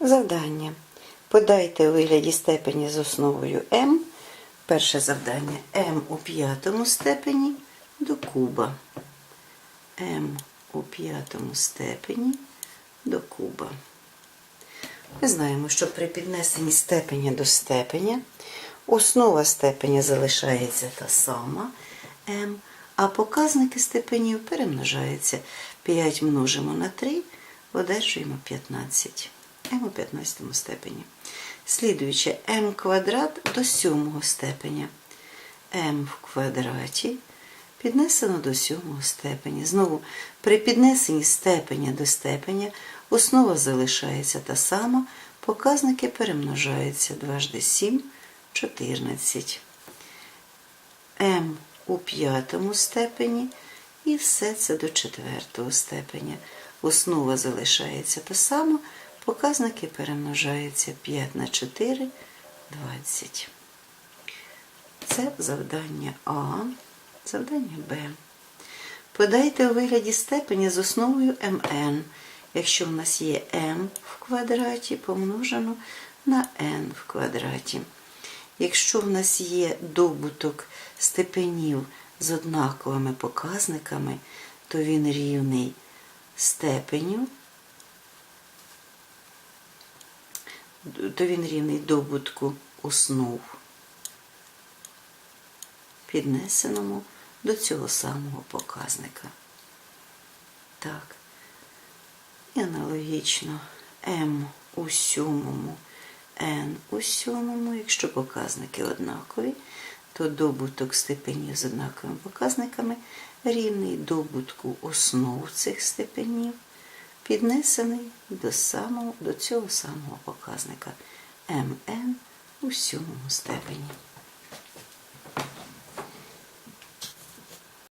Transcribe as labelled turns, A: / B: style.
A: Завдання. Подайте у вигляді степені з основою m. Перше завдання m у п'ятому степені до куба. m у п'ятому степені до куба. Ми знаємо, що при піднесенні степеня до степеня основа степеня залишається та сама m, а показники степенів перемножаються. 5 множимо на 3, одержуємо 15. M у 15 степені. Слідуючи m квадрат до 7 степеня. m в квадраті піднесено до 7 степеня. Знову, при піднесенні степеня до степеня основа залишається та сама, показники перемножаються 2 жди 7, 14. m у п'ятому степені і все це до четвертого степеня. Основа залишається та сама, показники перемножаються 5 на 4, 20. Це завдання А, завдання Б. Подайте у вигляді степені з основою mn, якщо в нас є m в квадраті помножено на n в квадраті. Якщо в нас є добуток степенів з однаковими показниками, то він рівний степеню, то він рівний добутку основ, піднесеному до цього самого показника. Так. І аналогічно m у сьомому, n у сьомому, якщо показники однакові, то добуток степенів з однаковими показниками рівний добутку основ цих степенів, піднесений до, самого, до цього самого показника МН у сьомому степені.